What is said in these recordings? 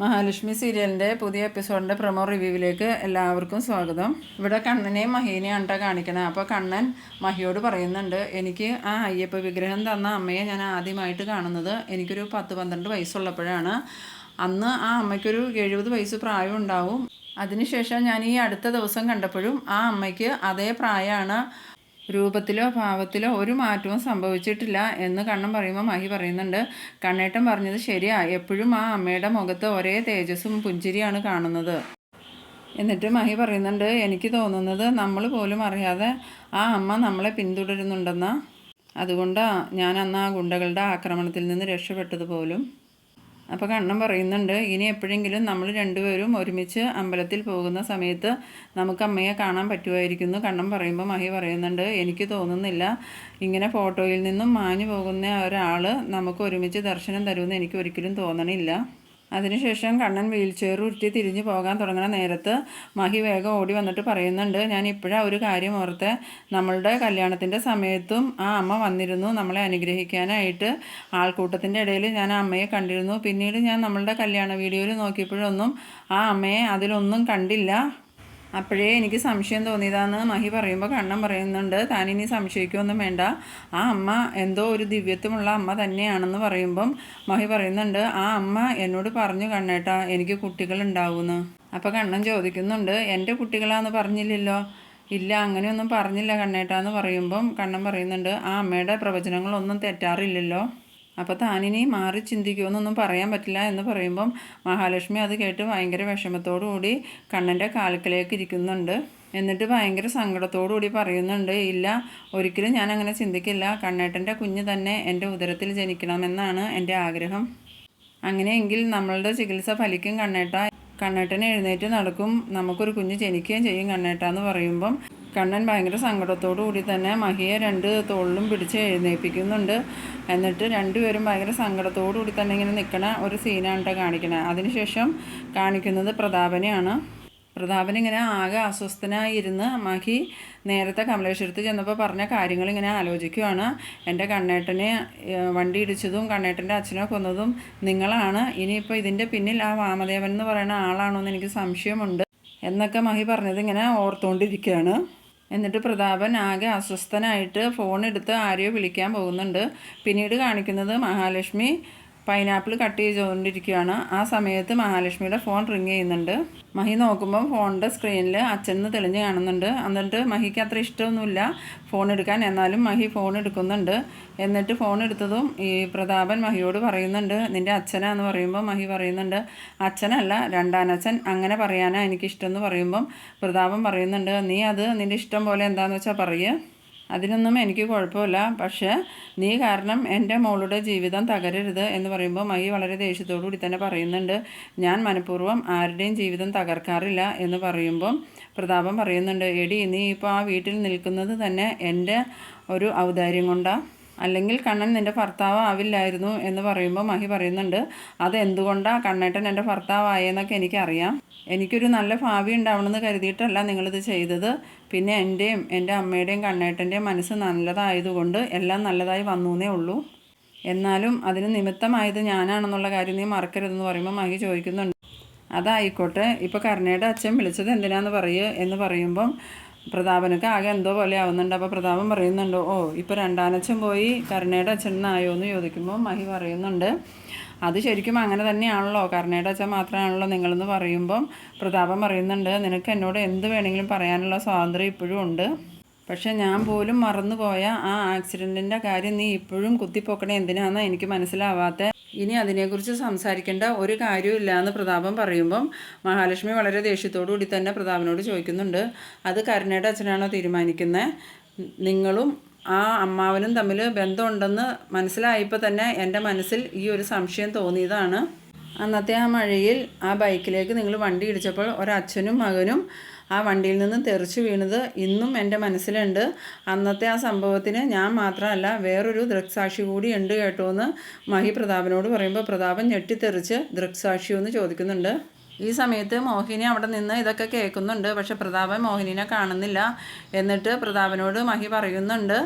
മഹാലക്ഷ്മി സീരിയലിന്റെ പുതിയ എപ്പിസോഡിന്റെ പ്രൊമോ റിവ്യൂവിലേക്ക് എല്ലാവർക്കും സ്വാഗതം. ഇവിടെ കണ്ണനെയും മഹീനെയും ആണ് കാണിക്കണേ. അപ്പോൾ കണ്ണൻ മഹിയോട് പറയുന്നുണ്ട് എനിക്ക് ആ അയ്യപ്പ വിഗ്രഹം തന്ന അമ്മയെ ഞാൻ ആദ്യമായിട്ട് കാണുന്നത്. എനിക്കൊരു പത്ത് പന്ത്രണ്ട് വയസ്സുള്ളപ്പോഴാണ്. അന്ന് ആ അമ്മയ്ക്കൊരു എഴുപത് വയസ്സ് പ്രായം ഉണ്ടാവും. അതിനുശേഷം ഞാൻ ഈ അടുത്ത ദിവസം കണ്ടപ്പോഴും ആ അമ്മയ്ക്ക് അതേ പ്രായമാണ് രൂപത്തിലോ ഭാവത്തിലോ ഒരു മാറ്റവും സംഭവിച്ചിട്ടില്ല എന്ന് കണ്ണൻ പറയുമ്പോൾ മഹി പറയുന്നുണ്ട്. കണ്ണേട്ടൻ പറഞ്ഞത് ശരിയാ. എപ്പോഴും ആ അമ്മയുടെ മുഖത്ത് ഒരേ തേജസ്സും പുഞ്ചിരിയാണ് കാണുന്നത്. എന്നിട്ട് മഹി പറയുന്നുണ്ട് എനിക്ക് തോന്നുന്നത് നമ്മൾ പോലും അറിയാതെ ആ അമ്മ നമ്മളെ പിന്തുടരുന്നുണ്ടെന്നാ. അതുകൊണ്ടാണ് ഞാൻ അന്ന് ആ ഗുണ്ടകളുടെ ആക്രമണത്തിൽ നിന്ന് രക്ഷപ്പെട്ടത് പോലും. അപ്പോൾ കണ്ണൻ പറയുന്നുണ്ട് ഇനി എപ്പോഴെങ്കിലും നമ്മൾ രണ്ടുപേരും ഒരുമിച്ച് അമ്പലത്തിൽ പോകുന്ന സമയത്ത് നമുക്ക് അമ്മയെ കാണാൻ പറ്റുമായിരിക്കുന്നു. കണ്ണൻ പറയുമ്പോൾ മഹി പറയുന്നുണ്ട് എനിക്ക് തോന്നുന്നില്ല ഇങ്ങനെ ഫോട്ടോയിൽ നിന്നും മാഞ്ഞു പോകുന്ന ഒരാൾ നമുക്ക് ഒരുമിച്ച് ദർശനം തരുമെന്ന് എനിക്ക് ഒരിക്കലും തോന്നണില്ല. അതിനുശേഷം കണ്ണൻ വീൽ ചെയർ ഉരുട്ടി തിരിഞ്ഞു പോകാൻ തുടങ്ങുന്ന നേരത്ത് മഹി വേഗം ഓടി വന്നിട്ട് പറയുന്നുണ്ട് ഞാൻ ഇപ്പോഴാണ് ഒരു കാര്യം ഓർത്ത്. നമ്മളുടെ കല്യാണത്തിന്റെ സമയത്തും ആ അമ്മ വന്നിരുന്നു നമ്മളെ അനുഗ്രഹിക്കാനായിട്ട്. ആൾക്കൂട്ടത്തിന്റെ ഇടയിൽ ഞാൻ ആ അമ്മയെ കണ്ടിരുന്നു. പിന്നീട് ഞാൻ നമ്മളുടെ കല്യാണ വീഡിയോയിൽ നോക്കിയപ്പോഴൊന്നും ആ അമ്മയെ അതിലൊന്നും കണ്ടില്ല. അപ്പോഴേ എനിക്ക് സംശയം തോന്നിയതാന്ന് മഹി പറയുമ്പോൾ കണ്ണൻ പറയുന്നുണ്ട്. താനിനി സംശയിക്കുമൊന്നും വേണ്ട. ആ അമ്മ എന്തോ ഒരു ദിവ്യത്വമുള്ള അമ്മ തന്നെയാണെന്ന് പറയുമ്പം മഹി പറയുന്നുണ്ട് ആ അമ്മ എന്നോട് പറഞ്ഞു കണ്ണേട്ടാ എനിക്ക് കുട്ടികളുണ്ടാവുമെന്ന് അപ്പോൾ കണ്ണൻ ചോദിക്കുന്നുണ്ട് എന്റെ കുട്ടികളാന്ന് പറഞ്ഞില്ലല്ലോ? ഇല്ല അങ്ങനെയൊന്നും പറഞ്ഞില്ല കണ്ണേട്ടാന്ന് പറയുമ്പം കണ്ണൻ പറയുന്നുണ്ട് ആ അമ്മയുടെ പ്രവചനങ്ങളൊന്നും തെറ്റാറില്ലല്ലോ. അപ്പോൾ താനിനി മാറി ചിന്തിക്കുമെന്നൊന്നും പറയാൻ പറ്റില്ല എന്ന് പറയുമ്പം മഹാലക്ഷ്മി അത് കേട്ട് ഭയങ്കര വിഷമത്തോടു കൂടി കണ്ണന്റെ കാൽക്കലേക്ക് ഇരിക്കുന്നുണ്ട്. എന്നിട്ട് ഭയങ്കര സങ്കടത്തോടു കൂടി പറയുന്നുണ്ട് ഇല്ല ഒരിക്കലും ഞാൻ അങ്ങനെ ചിന്തിക്കില്ല. കണ്ണേട്ടന്റെ കുഞ്ഞ് തന്നെ എന്റെ ഉദരത്തിൽ ജനിക്കണമെന്നാണ് എന്റെ ആഗ്രഹം. അങ്ങനെയെങ്കിൽ നമ്മളുടെ ചികിത്സ ഫലിക്കും കണ്ണേട്ട. കണ്ണേട്ടൻ എഴുന്നേറ്റ് നടക്കും. നമുക്കൊരു കുഞ്ഞ് ജനിക്കുകയും ചെയ്യും കണ്ണേട്ട എന്ന് പറയുമ്പം കണ്ണൻ ഭയങ്കര സങ്കടത്തോടു കൂടി തന്നെ മഹിയെ രണ്ട് തോളിലും പിടിച്ച് എഴുന്നേൽപ്പിക്കുന്നുണ്ട് എന്നിട്ട് രണ്ടുപേരും ഭയങ്കര സങ്കടത്തോടു കൂടി തന്നെ ഇങ്ങനെ നിൽക്കണ ഒരു സീനാണ് കേട്ടോ കാണിക്കണത് അതിനുശേഷം കാണിക്കുന്നത് പ്രതാപനെയാണ്. പ്രതാപൻ ഇങ്ങനെ ആകെ അസ്വസ്ഥനായിരുന്ന് മഹി നേരത്തെ കമലേശ്വരത്ത് ചെന്നപ്പോൾ പറഞ്ഞ കാര്യങ്ങൾ ഇങ്ങനെ ആലോചിക്കുവാണ്. എന്റെ കണ്ണേട്ടനെ വണ്ടി ഇടിച്ചതും കണ്ണേട്ടന്റെ അച്ഛനെ കൊന്നതും നിങ്ങളാണ്. ഇനിയിപ്പോൾ ഇതിന്റെ പിന്നിൽ ആ വാമദേവൻ എന്ന് പറയുന്ന ആളാണോ എന്ന് എനിക്ക് സംശയമുണ്ട്. എന്നൊക്കെ മഹി പറഞ്ഞത് ഇങ്ങനെ ഓർത്തുകൊണ്ടിരിക്കുകയാണ് എന്നിട്ട് പ്രതാപൻ ആകെ അസ്വസ്ഥനായിട്ട് ഫോൺ എടുത്ത് ആരെയോ വിളിക്കാൻ പോകുന്നുണ്ട്. പിന്നീട് കാണിക്കുന്നത് മഹാലക്ഷ്മി പൈനാപ്പിൾ കട്ട് ചെയ്തുകൊണ്ടിരിക്കുകയാണ്. ആ സമയത്ത് മഹാലക്ഷ്മിയുടെ ഫോൺ റിങ് ചെയ്യുന്നുണ്ട്. മഹി നോക്കുമ്പോൾ ഫോണിന്റെ സ്ക്രീനിൽ അച്ഛൻ തെളിഞ്ഞ് കാണുന്നുണ്ട്. എന്നിട്ട് മഹിക്ക് അത്ര ഇഷ്ടമൊന്നുമില്ല ഫോൺ എടുക്കാൻ. എന്നാലും മഹി ഫോൺ എടുക്കുന്നുണ്ട്. എന്നിട്ട് ഫോൺ എടുത്തതും ഈ പ്രതാപൻ മഹിയോട് പറയുന്നുണ്ട്. നിന്റെ അച്ഛനാന്ന് പറയുമ്പോൾ മഹി പറയുന്നുണ്ട്. അച്ഛനല്ല രണ്ടാനച്ഛൻ. അങ്ങനെ പറയാനാണ് എനിക്കിഷ്ടം എന്ന് പറയുമ്പം പ്രതാപൻ പറയുന്നുണ്ട്. നീ അത് നിന്റെ ഇഷ്ടം പോലെ എന്താണെന്ന് വെച്ചാൽ പറയുക അതിനൊന്നും എനിക്ക് കുഴപ്പമില്ല. പക്ഷേ നീ കാരണം എന്റെ മോളുടെ ജീവിതം തകരരുത് എന്ന് പറയുമ്പോൾ മൈ വളരെ ദേഷ്യത്തോടു കൂടി തന്നെ പറയുന്നുണ്ട്. ഞാൻ മനഃപൂർവം ആരുടെയും ജീവിതം തകർക്കാറില്ല എന്ന് പറയുമ്പം പ്രതാപം പറയുന്നുണ്ട് എടി നീ ഇപ്പോൾ ആ വീട്ടിൽ നിൽക്കുന്നത് തന്നെ എന്റെ ഒരു ഔദാര്യം കൊണ്ടാണ് അല്ലെങ്കിൽ കണ്ണൻ നിന്റെ ഭർത്താവ് ആവില്ലായിരുന്നു എന്ന് പറയുമ്പോൾ മഹി പറയുന്നുണ്ട് അത് എന്തുകൊണ്ടാണ് കണ്ണേട്ടൻ എന്റെ ഭർത്താവായെന്നൊക്കെ എനിക്കറിയാം. എനിക്കൊരു നല്ല ഭാവി ഉണ്ടാവണമെന്ന് കരുതിയിട്ടല്ല നിങ്ങളിത് ചെയ്തത്. പിന്നെ എന്റെയും എന്റെ അമ്മയുടെയും കണ്ണേട്ടന്റെയും മനസ്സ് നല്ലതായതുകൊണ്ട് എല്ലാം നല്ലതായി വന്നൂന്നേ ഉള്ളൂ. എന്നാലും അതിന് നിമിത്തമായത് ഞാനാണെന്നുള്ള കാര്യം നീ മറക്കരുതെന്ന് പറയുമ്പോൾ മഹി ചോദിക്കുന്നുണ്ട്. അതായിക്കോട്ടെ ഇപ്പോൾ കരുണയുടെ അച്ഛൻ വിളിച്ചത് എന്തിനാന്ന് പറയുക എന്ന് പറയുമ്പം പ്രതാപനൊക്കെ ആകെ എന്തോ പോലെ ആവുന്നുണ്ട് അപ്പോൾ പ്രതാപൻ പറയുന്നുണ്ട് ഓ ഇപ്പോൾ രണ്ടാനച്ഛൻ പോയി കരുണയുടെ അച്ഛൻ എന്നായോ എന്ന് ചോദിക്കുമ്പോൾ മഹി പറയുന്നുണ്ട് അത് ശരിക്കും അങ്ങനെ തന്നെയാണല്ലോ കരുണയുടെ അച്ഛൻ മാത്രമാണല്ലോ നിങ്ങളെന്ന് പറയുമ്പം പ്രതാപൻ പറയുന്നുണ്ട് നിനക്ക് എന്നോട് എന്ത് വേണമെങ്കിലും പറയാനുള്ള സ്വാതന്ത്ര്യം ഇപ്പോഴും ഉണ്ട്. പക്ഷെ ഞാൻ പോലും മറന്നുപോയ ആ ആക്സിഡന്റിന്റെ കാര്യം നീ ഇപ്പോഴും കുത്തിപ്പൊക്കണേ എന്തിനാണെന്ന് എനിക്ക് മനസ്സിലാവാത്ത. ഇനി അതിനെക്കുറിച്ച് സംസാരിക്കേണ്ട ഒരു കാര്യമില്ല എന്ന് പ്രതാപം പറയുമ്പം മഹാലക്ഷ്മി വളരെ ദേഷ്യത്തോടു കൂടി തന്നെ പ്രതാപനോട് ചോദിക്കുന്നുണ്ട്. അത് കരുണയുടെ അച്ഛനാണോ തീരുമാനിക്കുന്നത് നിങ്ങളും ആ അമ്മാവനും തമ്മിൽ ബന്ധമുണ്ടെന്ന് മനസ്സിലായപ്പോൾ തന്നെ എന്റെ മനസ്സിൽ ഈ ഒരു സംശയം തോന്നിയതാണ്. അന്നത്തെ ആ മഴയിൽ ആ ബൈക്കിലേക്ക് നിങ്ങൾ വണ്ടി ഇടിച്ചപ്പോൾ ഒരച്ഛനും മകനും ആ വണ്ടിയിൽ നിന്ന് തെറിച്ചു വീണത് ഇന്നും എന്റെ മനസ്സിലുണ്ട്. അന്നത്തെ ആ സംഭവത്തിന് ഞാൻ മാത്രമല്ല വേറൊരു ദൃക്സാക്ഷി കൂടി ഉണ്ട് കേട്ടോ എന്ന് മഹി പ്രതാപനോട് പറയുമ്പോൾ പ്രതാപൻ ഞെട്ടിത്തെറിച്ച് ദൃക്സാക്ഷി എന്ന് ചോദിക്കുന്നുണ്ട്. ഈ സമയത്ത് മോഹിനി അവിടെ നിന്ന് ഇതൊക്കെ കേൾക്കുന്നുണ്ട് പക്ഷെ പ്രതാപൻ മോഹിനിനെ കാണുന്നില്ല എന്നിട്ട് പ്രതാപനോട് മഹി പറയുന്നുണ്ട്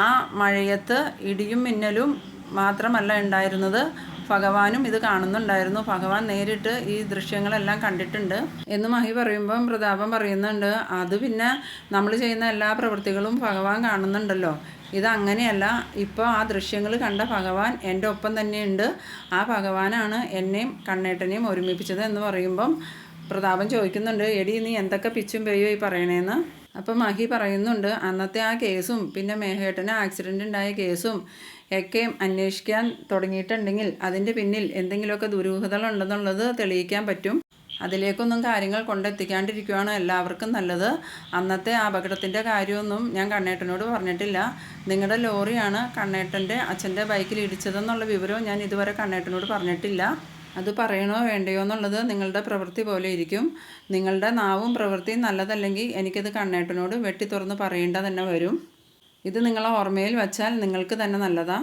ആ മഴയത്ത് ഇടിയും മിന്നലും മാത്രമല്ല ഉണ്ടായിരുന്നത്. ഭഗവാനും ഇത് കാണുന്നുണ്ടായിരുന്നു. ഭഗവാൻ നേരിട്ട് ഈ ദൃശ്യങ്ങളെല്ലാം കണ്ടിട്ടുണ്ട്. എന്ന് മഹി പറയുമ്പം പ്രതാപം പറയുന്നുണ്ട് അത് പിന്നെ നമ്മൾ ചെയ്യുന്ന എല്ലാ പ്രവൃത്തികളും ഭഗവാൻ കാണുന്നുണ്ടല്ലോ. ഇത് അങ്ങനെയല്ല. ഇപ്പോൾ ആ ദൃശ്യങ്ങൾ കണ്ട ഭഗവാൻ എന്റെ ഒപ്പം തന്നെയുണ്ട്. ആ ഭഗവാനാണ് എന്നെയും കണ്ണേട്ടനെയും ഒരുമിപ്പിച്ചത് എന്ന് പറയുമ്പം പ്രതാപൻ ചോദിക്കുന്നുണ്ട് എടി നീ എന്തൊക്കെ പിച്ചും പെയ്യോ ഈ പറയണേന്ന്? അപ്പം മഹി പറയുന്നുണ്ട് അന്നത്തെ ആ കേസും പിന്നെ മേഹേട്ടന് ആക്സിഡന്റ് ഉണ്ടായ കേസും ഒക്കെ അന്വേഷിക്കാൻ തുടങ്ങിയിട്ടുണ്ടെങ്കിൽ അതിന്റെ പിന്നിൽ എന്തെങ്കിലുമൊക്കെ ദുരൂഹതകളുണ്ടെന്നുള്ളത് തെളിയിക്കാൻ പറ്റും. അതിലേക്കൊന്നും കാര്യങ്ങൾ കൊണ്ടെത്തിക്കാണ്ടിരിക്കുകയാണ് എല്ലാവർക്കും നല്ലത്. അന്നത്തെ ആ അപകടത്തിന്റെ കാര്യമൊന്നും ഞാൻ കണ്ണേട്ടനോട് പറഞ്ഞിട്ടില്ല. നിങ്ങളുടെ ലോറിയാണ് കണ്ണേട്ടന്റെ അച്ഛന്റെ ബൈക്കിൽ ഇടിച്ചതെന്നുള്ള വിവരവും ഞാൻ ഇതുവരെ കണ്ണേട്ടനോട് പറഞ്ഞിട്ടില്ല. അത് പറയണോ വേണ്ടയോ എന്നുള്ളത് നിങ്ങളുടെ പ്രവൃത്തി പോലെ ഇരിക്കും. നിങ്ങളുടെ നാവും പ്രവൃത്തിയും നല്ലതല്ലെങ്കിൽ എനിക്കത് കണ്ണേട്ടനോട് വെട്ടി തുറന്ന് പറയേണ്ട തന്നെ വരും. ഇത് നിങ്ങളെ ഓർമ്മയിൽ വച്ചാൽ നിങ്ങൾക്ക് തന്നെ നല്ലതാ.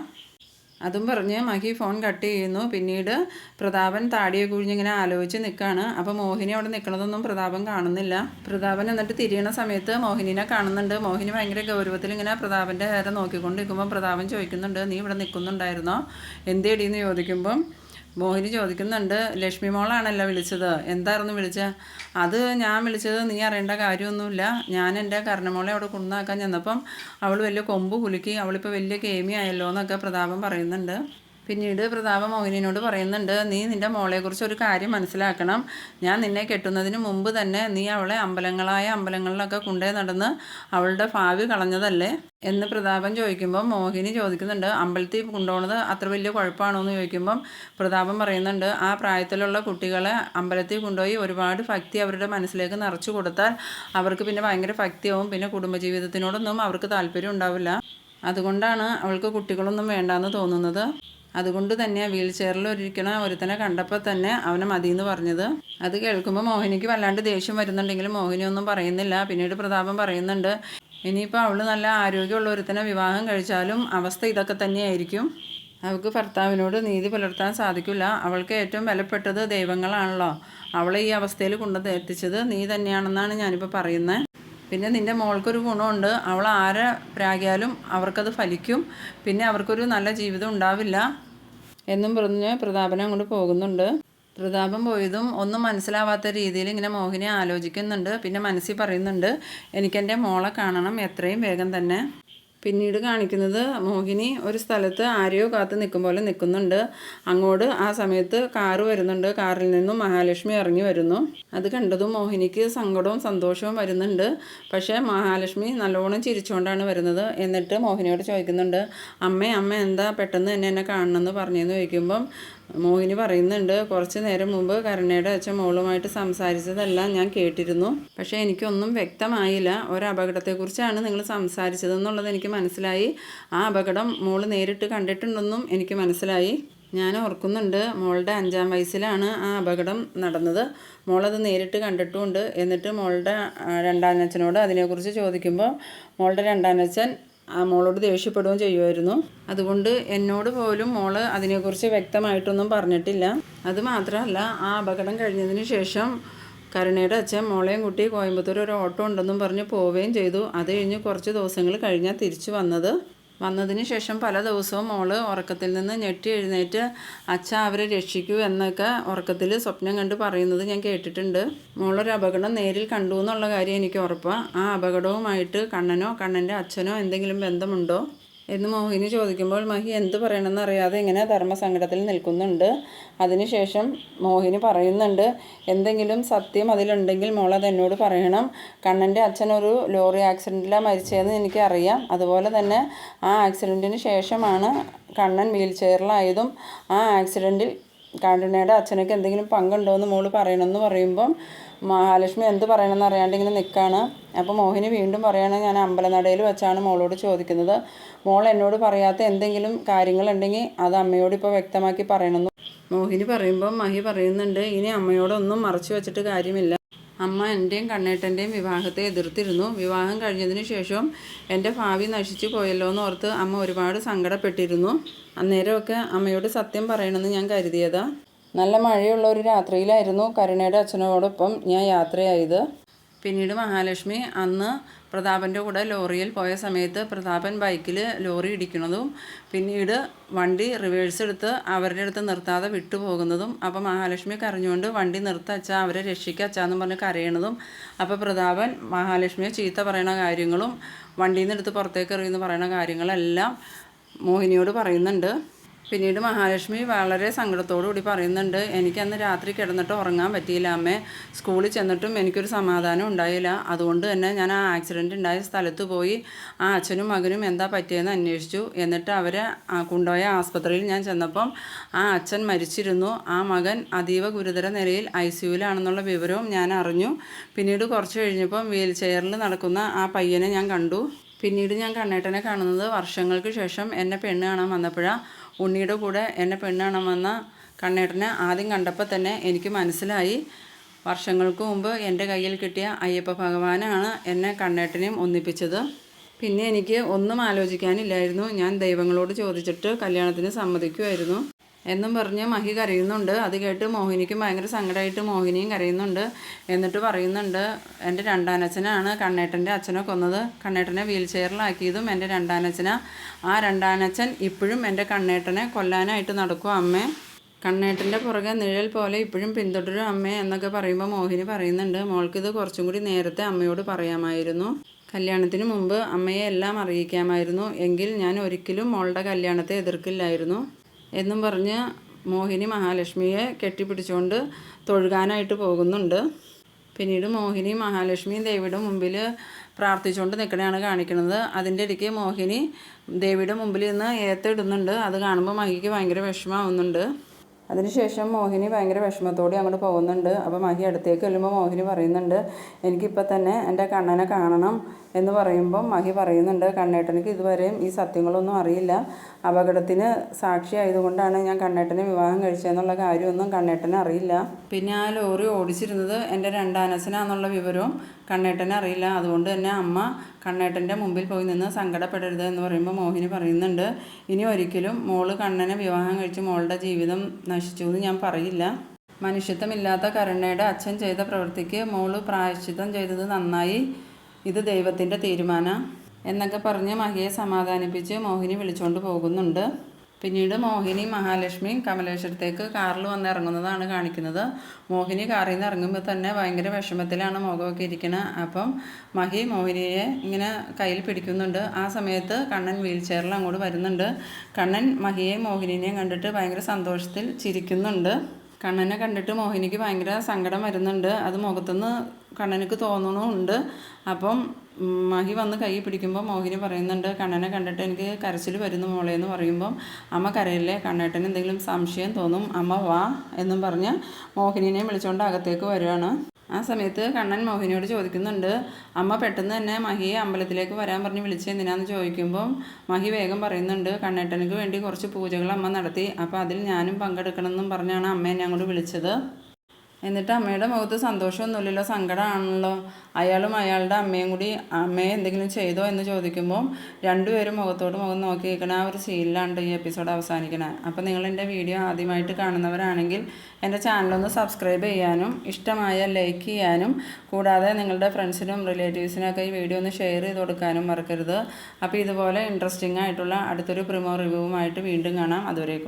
അതും പറഞ്ഞ് മഹി ഫോൺ കട്ട് ചെയ്യുന്നു. പിന്നീട് പ്രതാപൻ താടിയെ കുഴിഞ്ഞിങ്ങനെ ആലോചിച്ച് നിൽക്കുകയാണ് അപ്പോൾ മോഹിനി അവിടെ നിൽക്കണതൊന്നും പ്രതാപൻ കാണുന്നില്ല. പ്രതാപൻ എന്നിട്ട് തിരിയണ സമയത്ത് മോഹിനിനെ കാണുന്നുണ്ട്. മോഹിനി ഭയങ്കര ഗൗരവത്തിൽ ഇങ്ങനെ പ്രതാപന്റെ നേരെ നോക്കിക്കൊണ്ട് നിൽക്കുമ്പോൾ പ്രതാപൻ ചോദിക്കുന്നുണ്ട് നീ ഇവിടെ നിൽക്കുന്നുണ്ടായിരുന്നോ എന്തേടിയെന്ന് ചോദിക്കുമ്പം മോഹിനി ചോദിക്കുന്നുണ്ട് ലക്ഷ്മി മോളാണല്ലോ വിളിച്ചത്. എന്തായിരുന്നു വിളിച്ചത് അത് ഞാൻ വിളിച്ചത് നീ അറിയേണ്ട കാര്യമൊന്നുമില്ല. ഞാൻ എന്റെ കർണമോളെ അവിടെ കൊണ്ടുവന്നാക്കാൻ ചെന്നപ്പം അവൾ വലിയ കൊമ്പ് കുലുക്കി അവളിപ്പോൾ വലിയ കേമി ആയല്ലോ എന്നൊക്കെ പ്രതാപം പറയുന്നുണ്ട്. പിന്നീട് പ്രതാപ മോഹിനിയോട് പറയുന്നുണ്ട് നീ നിന്റെ മോളെക്കുറിച്ച് ഒരു കാര്യം മനസ്സിലാക്കണം. ഞാൻ നിന്നെ കെട്ടുന്നതിന് മുമ്പ് തന്നെ നീ അവളെ അമ്പലങ്ങളായ അമ്പലങ്ങളിലൊക്കെ കൊണ്ടേ നടന്ന് അവളുടെ ഭാവി കളഞ്ഞതല്ലേ? എന്ന് പ്രതാപൻ ചോദിക്കുമ്പോൾ മോഹിനി ചോദിക്കുന്നുണ്ട് അമ്പലത്തിൽ കൊണ്ടുപോകുന്നത് അത്ര വലിയ കുഴപ്പമാണോ? എന്ന് ചോദിക്കുമ്പം പ്രതാപൻ പറയുന്നുണ്ട് ആ പ്രായത്തിലുള്ള കുട്ടികളെ അമ്പലത്തിൽ കൊണ്ടുപോയി ഒരുപാട് ഭക്തി അവരുടെ മനസ്സിലേക്ക് നിറച്ചു കൊടുത്താൽ അവർക്ക് പിന്നെ ഭയങ്കര ഭക്തിയാവും പിന്നെ കുടുംബജീവിതത്തിനോടൊന്നും അവർക്ക് താല്പര്യം ഉണ്ടാവില്ല. അതുകൊണ്ടാണ് അവൾക്ക് കുട്ടികളൊന്നും വേണ്ടാന്ന് തോന്നുന്നത്. അതുകൊണ്ട് തന്നെ വീൽ ചെയറിൽ ഒരിക്കണ ഒരുത്തനെ കണ്ടപ്പോൾ തന്നെ അവനെ മതി എന്ന് പറഞ്ഞത്. അത് കേൾക്കുമ്പോൾ മോഹിനിക്ക് വല്ലാണ്ട് ദേഷ്യം വരുന്നുണ്ടെങ്കിലും മോഹിനി ഒന്നും പറയുന്നില്ല. പിന്നീട് പ്രതാപം പറയുന്നുണ്ട് ഇനിയിപ്പോൾ അവൾ നല്ല ആരോഗ്യമുള്ള ഒരുത്തനെ വിവാഹം കഴിച്ചാലും അവസ്ഥ ഇതൊക്കെ തന്നെയായിരിക്കും. അവൾക്ക് ഭർത്താവിനോട് നീതി പുലർത്താൻ സാധിക്കില്ല. അവൾക്ക് ഏറ്റവും വിലപ്പെട്ടത് ദൈവങ്ങളാണല്ലോ. അവളെ ഈ അവസ്ഥയിൽ കൊണ്ടു എത്തിച്ചത് നീ തന്നെയാണെന്നാണ് ഞാനിപ്പോൾ പറയുന്നത് പിന്നെ നിന്റെ മോൾക്കൊരു ഗുണമുണ്ട്. അവൾ ആരെ പ്രാഗിയാലും അവർക്കത് ഫലിക്കും. പിന്നെ അവർക്കൊരു നല്ല ജീവിതം ഉണ്ടാവില്ല. എന്നും പറഞ്ഞ് പ്രതാപനെ അങ്ങോട്ട് പോകുന്നുണ്ട്. പ്രതാപം പോയതും ഒന്നും മനസ്സിലാവാത്ത രീതിയിൽ ഇങ്ങനെ മോഹിനി ആലോചിക്കുന്നുണ്ട്. പിന്നെ മനസ്സിൽ പറയുന്നുണ്ട് എനിക്കെന്റെ മോളെ കാണണം എത്രയും വേഗം തന്നെ. പിന്നീട് കാണിക്കുന്നത് മോഹിനി ഒരു സ്ഥലത്ത് ആരെയോ കാത്ത് നിൽക്കും പോലെ നിൽക്കുന്നുണ്ട്. അങ്ങോട്ട് ആ സമയത്ത് കാറ് വരുന്നുണ്ട്. കാറിൽ നിന്നും മഹാലക്ഷ്മി ഇറങ്ങി വരുന്നു. അത് കണ്ടതും മോഹിനിക്ക് സങ്കടവും സന്തോഷവും വരുന്നുണ്ട്. പക്ഷേ മഹാലക്ഷ്മി നല്ലോണം ചിരിച്ചുകൊണ്ടാണ് വരുന്നത്. എന്നിട്ട് മോഹിനിയോട് ചോദിക്കുന്നുണ്ട് അമ്മ അമ്മ എന്താ പെട്ടെന്ന് എന്നെ എന്നെ കാണണമെന്ന് പറഞ്ഞെന്ന് ചോദിക്കുമ്പം മോഹിനി പറയുന്നുണ്ട് കുറച്ച് നേരം മുമ്പ് കരുണയുടെ അച്ഛൻ മോളുമായിട്ട് സംസാരിച്ചതെല്ലാം ഞാൻ കേട്ടിരുന്നു. പക്ഷേ എനിക്കൊന്നും വ്യക്തമായില്ല. ഒരപകടത്തെക്കുറിച്ചാണ് നിങ്ങൾ സംസാരിച്ചതെന്നുള്ളത് എനിക്ക് മനസ്സിലായി. ആ അപകടം മോൾ നേരിട്ട് കണ്ടിട്ടുണ്ടെന്നും എനിക്ക് മനസ്സിലായി. ഞാൻ ഓർക്കുന്നുണ്ട് മോളുടെ അഞ്ചാം വയസ്സിലാണ് ആ അപകടം നടന്നത്. മോളത് നേരിട്ട് കണ്ടിട്ടുമുണ്ട് എന്നിട്ട് മോളുടെ രണ്ടാനച്ഛനോട് അതിനെക്കുറിച്ച് ചോദിക്കുമ്പോൾ മോളുടെ രണ്ടാനച്ഛൻ ആ മോളോട് ദേഷ്യപ്പെടുകയും ചെയ്യുമായിരുന്നു. അതുകൊണ്ട് എന്നോട് പോലും മോൾ അതിനെക്കുറിച്ച് വ്യക്തമായിട്ടൊന്നും പറഞ്ഞിട്ടില്ല. അത് മാത്രമല്ല ആ അപകടം കഴിഞ്ഞതിന് ശേഷം കരുണയുടെ അച്ഛൻ മോളെയും കുട്ടി കോയമ്പത്തൂർ ഒരു ഓട്ടോ ഉണ്ടെന്നും പറഞ്ഞ് പോവുകയും ചെയ്തു. അത് കഴിഞ്ഞ് കുറച്ച് ദിവസങ്ങൾ കഴിഞ്ഞാൽ തിരിച്ചു വന്നത്. വന്നതിന് ശേഷം പല ദിവസവും മോൾ ഉറക്കത്തിൽ നിന്ന് ഞെട്ടി എഴുന്നേറ്റ് അച്ഛ അവരെ രക്ഷിക്കൂ എന്നൊക്കെ ഉറക്കത്തിൽ സ്വപ്നം കണ്ട് പറയുന്നത് ഞാൻ കേട്ടിട്ടുണ്ട്. മോളൊരു അപകടം നേരിൽ കണ്ടു എന്നുള്ള കാര്യം എനിക്ക് ഉറപ്പാണ് ആ അപകടവുമായിട്ട് കണ്ണനോ കണ്ണന്റെ അച്ഛനോ എന്തെങ്കിലും ബന്ധമുണ്ടോ? എന്ന് മോഹിനി ചോദിക്കുമ്പോൾ മഹി എന്ത് പറയണമെന്ന് അറിയാതെ ഇങ്ങനെ ധർമ്മസങ്കടത്തിൽ നിൽക്കുന്നുണ്ട്. അതിനുശേഷം മോഹിനി പറയുന്നുണ്ട് എന്തെങ്കിലും സത്യം അതിലുണ്ടെങ്കിൽ മോൾ എന്നോട് പറയണം. കണ്ണന്റെ അച്ഛൻ ഒരു ലോറി ആക്സിഡന്റിലാണ് മരിച്ചതെന്ന് എനിക്കറിയാം. അതുപോലെ തന്നെ ആ ആക്സിഡന്റിന് ശേഷമാണ് കണ്ണൻ വീൽ ചെയറിലായതും ആ ആക്സിഡന്റിൽ കണ്ണനയുടെ അച്ഛനൊക്കെ എന്തെങ്കിലും പങ്കുണ്ടോ എന്ന് മോൾ പറയണമെന്ന് പറയുമ്പം മഹാലക്ഷ്മി എന്ത് പറയണമെന്ന് അറിയാണ്ട് ഇങ്ങനെ നിൽക്കുകയാണ് അപ്പോൾ മോഹിനി വീണ്ടും പറയുകയാണ് ഞാൻ അമ്പലനടയിൽ വെച്ചാണ് മോളോട് ചോദിക്കുന്നത്. മോൾ എന്നോട് പറയാത്ത എന്തെങ്കിലും കാര്യങ്ങളുണ്ടെങ്കിൽ അത് അമ്മയോട് ഇപ്പോൾ വ്യക്തമാക്കി പറയണമെന്ന് മോഹിനി പറയുമ്പം മഹി പറയുന്നുണ്ട് ഇനി അമ്മയോടൊന്നും മറച്ചു വെച്ചിട്ട് കാര്യമില്ല. അമ്മ എന്റെയും കണ്ണേട്ടന്റെയും വിവാഹത്തെ എതിർത്തിരുന്നു. വിവാഹം കഴിഞ്ഞതിന് ശേഷം എന്റെ ഭാവി നശിച്ചു പോയല്ലോ എന്ന് ഓർത്ത് അമ്മ ഒരുപാട് സങ്കടപ്പെട്ടിരുന്നു. അന്നേരമൊക്കെ അമ്മയോട് സത്യം പറയണമെന്ന് ഞാൻ കരുതിയതാ. നല്ല മഴയുള്ള ഒരു രാത്രിയിലായിരുന്നു കരുണയുടെ അച്ഛനോടൊപ്പം ഞാൻ യാത്രയായത്. പിന്നീട് മഹാലക്ഷ്മി അന്ന് പ്രതാപന്റെ കൂടെ ലോറിയിൽ പോയ സമയത്ത് പ്രതാപൻ ബൈക്കിൽ ലോറി ഇടിക്കുന്നതും പിന്നീട് വണ്ടി റിവേഴ്സ് എടുത്ത് അവരുടെ അടുത്ത് നിർത്താതെ വിട്ടുപോകുന്നതും അപ്പോൾ മഹാലക്ഷ്മി കരഞ്ഞുകൊണ്ട് വണ്ടി നിർത്തച്ച അവരെ രക്ഷിക്കച്ചാന്നും പറഞ്ഞ് കരയണതും. അപ്പോൾ പ്രതാപൻ മഹാലക്ഷ്മിയെ ചീത്ത പറയണ കാര്യങ്ങളും വണ്ടിയിൽ നിന്ന് എടുത്ത് പുറത്തേക്ക് എറിയുന്ന പറയണ കാര്യങ്ങളെല്ലാം മോഹിനിയോട് പറയുന്നുണ്ട്. പിന്നീട് മഹാലക്ഷ്മി വളരെ കൂടി പറയുന്നുണ്ട് എനിക്കന്ന് രാത്രി കിടന്നിട്ട് ഉറങ്ങാൻ പറ്റിയില്ല അമ്മേ. സ്കൂളിൽ ചെന്നിട്ടും എനിക്കൊരു സമാധാനം ഉണ്ടായില്ല. അതുകൊണ്ട് തന്നെ ഞാൻ ആ ആക്സിഡന്റ് ഉണ്ടായ സ്ഥലത്ത് പോയി ആ അച്ഛനും മകനും എന്താ പറ്റിയെന്ന് അന്വേഷിച്ചു. എന്നിട്ട് അവരെ കൊണ്ടുപോയ ആസ്പത്രിയിൽ ഞാൻ ചെന്നപ്പം ആ അച്ഛൻ മരിച്ചിരുന്നു. ആ മകൻ അതീവ ഗുരുതര നിലയിൽ ഐ സിയുലാണെന്നുള്ള വിവരവും ഞാൻ അറിഞ്ഞു. പിന്നീട് കുറച്ച് കഴിഞ്ഞപ്പം വീൽ ചെയറിൽ നടക്കുന്ന ആ പയ്യനെ ഞാൻ കണ്ടു. പിന്നീട് ഞാൻ കണ്ണേട്ടനെ കാണുന്നത് വർഷങ്ങൾക്ക് ശേഷം എന്നെ പെണ്ണ് കാണാൻ വന്നപ്പോഴാണ് ഉണ്ണിയുടെ കൂടെ എന്നെ പെണ്ണ് വന്ന കണ്ണേട്ടനെ ആദ്യം കണ്ടപ്പോൾ തന്നെ എനിക്ക് മനസ്സിലായി. വർഷങ്ങൾക്ക് മുമ്പ് എന്റെ കയ്യിൽ കിട്ടിയ അയ്യപ്പ ഭഗവാനാണ് എന്നെ കണ്ണേട്ടനെയും ഒന്നിപ്പിച്ചത്. പിന്നെ എനിക്ക് ഒന്നും ആലോചിക്കാനില്ലായിരുന്നു. ഞാൻ ദൈവങ്ങളോട് ചോദിച്ചിട്ട് കല്യാണത്തിന് സമ്മതിക്കുമായിരുന്നു എന്നും പറഞ്ഞ് മഹി കരയുന്നുണ്ട്. അത് കേട്ട് മോഹിനിക്കും ഭയങ്കര സങ്കടമായിട്ട് മോഹിനിയും കരയുന്നുണ്ട്. എന്നിട്ട് പറയുന്നുണ്ട് എന്റെ രണ്ടാനച്ഛനാണ് കണ്ണേട്ടന്റെ അച്ഛനെ കൊന്നത്. കണ്ണേട്ടനെ വീൽ ചെയറിലാക്കിയതും എന്റെ രണ്ടാനച്ഛനാ. ആ രണ്ടാനച്ഛൻ ഇപ്പോഴും എന്റെ കണ്ണേട്ടനെ കൊല്ലാനായിട്ട് നടക്കും അമ്മേ. കണ്ണേട്ടന്റെ പുറകെ നിഴൽ പോലെ ഇപ്പോഴും പിന്തുടരും അമ്മേ എന്നൊക്കെ പറയുമ്പോൾ മോഹിനി പറയുന്നുണ്ട്. മോൾക്കിത് കുറച്ചും കൂടി നേരത്തെ അമ്മയോട് പറയാമായിരുന്നു. കല്യാണത്തിന് മുമ്പ് അമ്മയെ എല്ലാം അറിയിക്കാമായിരുന്നു. എങ്കിൽ ഞാൻ ഒരിക്കലും മോളുടെ കല്യാണത്തെ എതിർക്കില്ലായിരുന്നു. എന്നും പറഞ്ഞ് മോഹിനി മഹാലക്ഷ്മിയെ കെട്ടിപ്പിടിച്ചുകൊണ്ട് തൊഴുകാനായിട്ട് പോകുന്നുണ്ട്. പിന്നീട് മോഹിനി മഹാലക്ഷ്മിയും ദേവിയുടെ മുമ്പിൽ പ്രാർത്ഥിച്ചുകൊണ്ട് നിൽക്കണയാണ് കാണിക്കുന്നത്. അതിന്റെ ഇടയ്ക്ക് മോഹിനി ദേവിയുടെ മുമ്പിൽ നിന്ന് ഏത്തിടുന്നുണ്ട് അത് കാണുമ്പോൾ മഹിക്ക് ഭയങ്കര വിഷമാവുന്നുണ്ട് അതിനുശേഷം മോഹിനി ഭയങ്കര വിഷമത്തോടെ അങ്ങോട്ട് പോകുന്നുണ്ട്. അപ്പോൾ മഹി അടുത്തേക്ക് ചെല്ലുമ്പോൾ മോഹിനി പറയുന്നുണ്ട് എനിക്കിപ്പോൾ തന്നെ എന്റെ കണ്ണനെ കാണണം. എന്ന് പറയുമ്പം മഹി പറയുന്നുണ്ട് കണ്ണേട്ടനിക്ക് ഇതുവരെയും ഈ സത്യങ്ങളൊന്നും അറിയില്ല. അപകടത്തിന് സാക്ഷിയായതുകൊണ്ടാണ് ഞാൻ കണ്ണേട്ടനെ വിവാഹം കഴിച്ചതെന്നുള്ള കാര്യമൊന്നും കണ്ണേട്ടനെ അറിയില്ല. പിന്നെ ആ ലോറി ഓടിച്ചിരുന്നത് എന്റെ രണ്ടാനസനാന്നുള്ള വിവരവും കണ്ണേട്ടനെ അറിയില്ല. അതുകൊണ്ട് തന്നെ അമ്മ കണ്ണേട്ടന്റെ മുമ്പിൽ പോയി നിന്ന് സങ്കടപ്പെടരുത് എന്ന് പറയുമ്പോൾ മോഹിനി പറയുന്നുണ്ട് ഇനി ഒരിക്കലും മോൾ കണ്ണനെ വിവാഹം കഴിച്ച് മോളുടെ ജീവിതം നശിച്ചു എന്ന് ഞാൻ പറയില്ല. മനുഷ്യത്വമില്ലാത്ത കരുണയുടെ അച്ഛൻ ചെയ്ത പ്രവൃത്തിക്ക് മോൾ പ്രായശ്ചിത്തം ചെയ്തത് നന്നായി. ഇത് ദൈവത്തിന്റെ തീരുമാനം എന്നൊക്കെ പറഞ്ഞ് മഹിയെ സമാധാനിപ്പിച്ച് മോഹിനി വിളിച്ചുകൊണ്ട് പോകുന്നുണ്ട്. പിന്നീട് മോഹിനി മഹാലക്ഷ്മിയും കമലേശ്വരത്തേക്ക് കാറിൽ വന്ന് ഇറങ്ങുന്നതാണ് കാണിക്കുന്നത്. മോഹിനി കാറിൽ നിന്ന് ഇറങ്ങുമ്പോൾ തന്നെ ഭയങ്കര വിഷമത്തിലാണ് മുഖമൊക്കെ ഇരിക്കുന്നത് അപ്പം മഹി മോഹിനിയെ ഇങ്ങനെ കയ്യിൽ പിടിക്കുന്നുണ്ട്. ആ സമയത്ത് കണ്ണൻ വീൽ ചെയറിൽ അങ്ങോട്ട് വരുന്നുണ്ട്. കണ്ണൻ മഹിയെയും മോഹിനിയെയും കണ്ടിട്ട് ഭയങ്കര സന്തോഷത്തിൽ ചിരിക്കുന്നുണ്ട്. കണ്ണനെ കണ്ടിട്ട് മോഹിനിക്ക് ഭയങ്കര സങ്കടം വരുന്നുണ്ട്. അത് മുഖത്തുനിന്ന് കണ്ണനക്ക് തോന്നണമുണ്ട്. അപ്പം മഹി വന്ന് കൈ പിടിക്കുമ്പോൾ മോഹിനി പറയുന്നുണ്ട് കണ്ണനെ കണ്ടിട്ട് എനിക്ക് കരച്ചിൽ വരുന്നു മോളെ എന്ന് പറയുമ്പം അമ്മ കരയില്ലേ കണ്ണേട്ടന് എന്തെങ്കിലും സംശയം തോന്നും അമ്മ വാ എന്നും പറഞ്ഞ് മോഹിനിനെ വിളിച്ചുകൊണ്ട് അകത്തേക്ക് വരികയാണ്. ആ സമയത്ത് കണ്ണൻ മോഹിനിയോട് ചോദിക്കുന്നുണ്ട് അമ്മ പെട്ടെന്ന് തന്നെ മഹിയെ അമ്പലത്തിലേക്ക് വരാൻ പറഞ്ഞ് വിളിച്ച് എന്തിനാന്ന് ചോദിക്കുമ്പം മഹി വേഗം പറയുന്നുണ്ട് കണ്ണേട്ടനക്ക് വേണ്ടി കുറച്ച് പൂജകൾ അമ്മ നടത്തി അപ്പോൾ അതിൽ ഞാനും പങ്കെടുക്കണമെന്നും പറഞ്ഞാണ് അമ്മയെ അങ്ങോട്ട് വിളിച്ചത്. എന്നിട്ട് അമ്മയുടെ മുഖത്ത് സന്തോഷമൊന്നുമില്ലല്ലോ സങ്കടമാണല്ലോ അയാളും അയാളുടെ അമ്മയും കൂടി അമ്മയെ എന്തെങ്കിലും ചെയ്തോ എന്ന് ചോദിക്കുമ്പോൾ രണ്ടുപേരും മുഖത്തോട് മുഖം നോക്കി നിൽക്കണ ആ ഒരു സീനിലാണ് ഈ എപ്പിസോഡ് അവസാനിക്കണേ. അപ്പോൾ നിങ്ങൾ എന്റെ വീഡിയോ ആദ്യമായിട്ട് കാണുന്നവരാണെങ്കിൽ എന്റെ ചാനലൊന്ന് സബ്സ്ക്രൈബ് ചെയ്യാനും ഇഷ്ടമായ ലൈക്ക് ചെയ്യാനും കൂടാതെ നിങ്ങളുടെ ഫ്രണ്ട്സിനും റിലേറ്റീവ്സിനൊക്കെ ഈ വീഡിയോ ഒന്ന് ഷെയർ ചെയ്ത് കൊടുക്കാനും മറക്കരുത്. അപ്പോൾ ഇതുപോലെ ഇൻട്രസ്റ്റിംഗ് ആയിട്ടുള്ള അടുത്തൊരു പ്രിമോ റിവ്യൂവുമായിട്ട് വീണ്ടും കാണാം. അതുവരേക്കും.